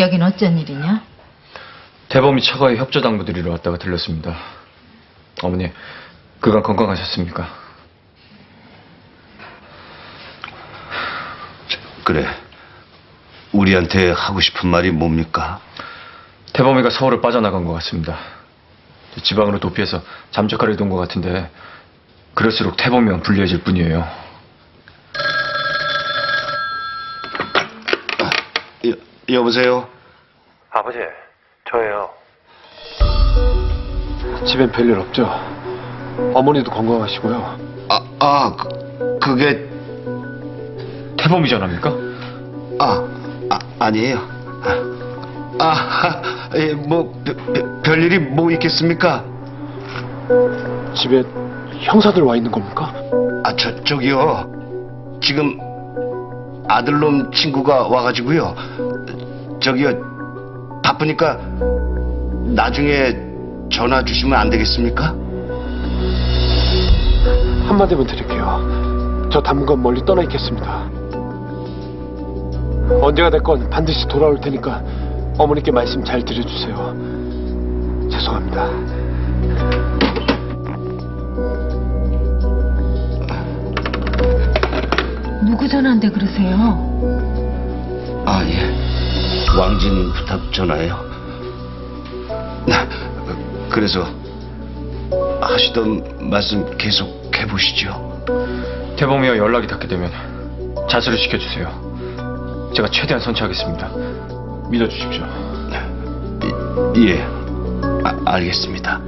여긴 어쩐 일이냐? 대범이 처가에 협조 당부 드리러 왔다가 들렸습니다. 어머니, 그간 건강하셨습니까? 그래. 우리한테 하고 싶은 말이 뭡니까? 대범이가 서울을 빠져나간 것 같습니다. 지방으로 도피해서 잠적하려 던것 같은데 그럴수록 태범이만 불리해질 뿐이에요. 여, 여보세요? 아버지, 저예요. 집엔 별일 없죠? 어머니도 건강하시고요. 아, 아, 그, 그게, 태범이 전화입니까? 아, 아 아니에요. 아, 아, 예, 뭐, 별- 별- 별일이 뭐 있겠습니까? 집에 형사들 와 있는 겁니까? 아, 저, 저기요. 지금 아들놈 친구가 와가지고요. 저기요. 바쁘니까 나중에 전화 주시면 안 되겠습니까? 한마디만 드릴게요. 저 당분간 멀리 떠나 있겠습니다. 언제가 됐건 반드시 돌아올 테니까 어머니께 말씀 잘 드려주세요. 죄송합니다. 누구 전화인데 그러세요? 아, 예. 왕진 부탁 전화예요. 그래서 하시던 말씀 계속 해보시죠. 태범이와 연락이 닿게 되면 자수를 시켜주세요. 제가 최대한 선처하겠습니다. 믿어주십시오. 이- 예, 아, 알겠습니다.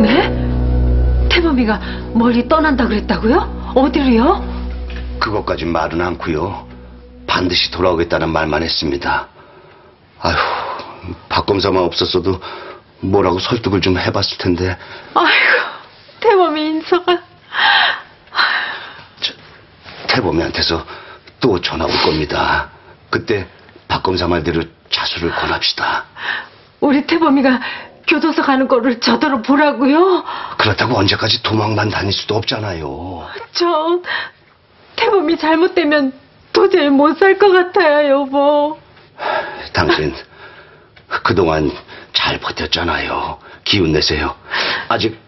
네? 태범이가 멀리 떠난다 그랬다고요? 어디로요? 그것까지 말은 않고요. 반드시 돌아오겠다는 말만 했습니다. 아휴, 박 검사만 없었어도 뭐라고 설득을 좀 해봤을 텐데 아이고, 태범이 인서가. 태범이한테서 또 전화 올 겁니다. 그때 박 검사 말대로 자수를 권합시다. 우리 태범이가 교도소 가는 거를 저더러 보라고요? 그렇다고 언제까지 도망만 다닐 수도 없잖아요. 저 태범이 잘못되면 도저히 못 살 것 같아요, 여보. 당신 그동안 잘 버텼잖아요. 기운 내세요. 아직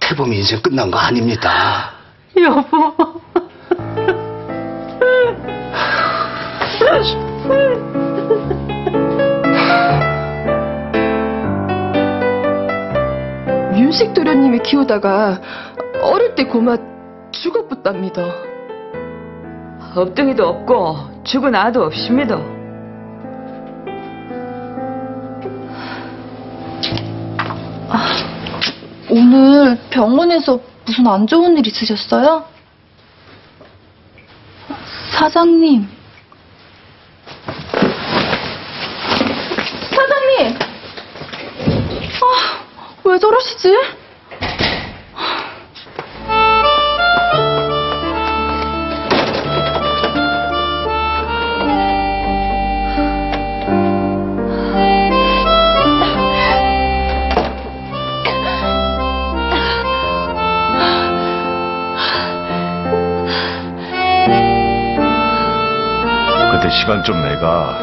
태범이 인생 끝난 거 아닙니다. 여보. 윤식 도련님이 키우다가 어릴 때 고마 죽어붙답니다. 업둥이도 없고 죽은 아도 없습니다. 오늘 병원에서 무슨 안 좋은 일 있으셨어요? 사장님! 아, 왜 저러시지? 그때 시간 좀 내가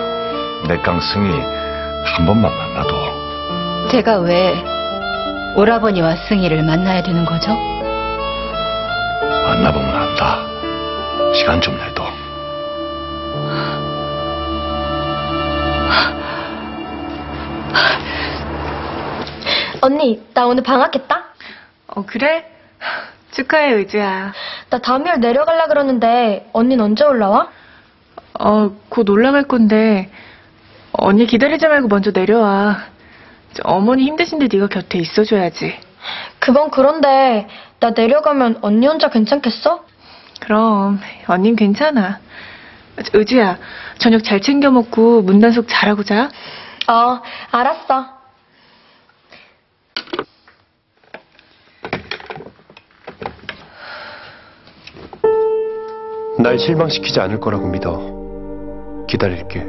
내강 승희 한 번만 만나도 제가 왜 오라버니와 승희를 만나야 되는 거죠? 만나보면 안다. 시간 좀 내도. 언니, 나 오늘 방학했다? 어, 그래? 축하해, 의지야. 나 다음 일 내려갈라 그러는데, 언니는 언제 올라와? 어, 곧 올라갈 건데, 언니 기다리지 말고 먼저 내려와. 저 어머니 힘드신데 네가 곁에 있어줘야지. 그건 그런데, 나 내려가면 언니 혼자 괜찮겠어? 그럼, 언닌 괜찮아. 저, 의지야, 저녁 잘 챙겨 먹고 문단속 잘하고 자. 어, 알았어. 날 실망시키지 않을 거라고 믿어. 기다릴게.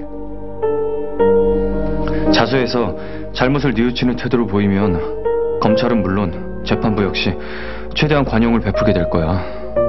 자수해서 잘못을 뉘우치는 태도를 보이면 검찰은 물론 재판부 역시 최대한 관용을 베푸게 될 거야.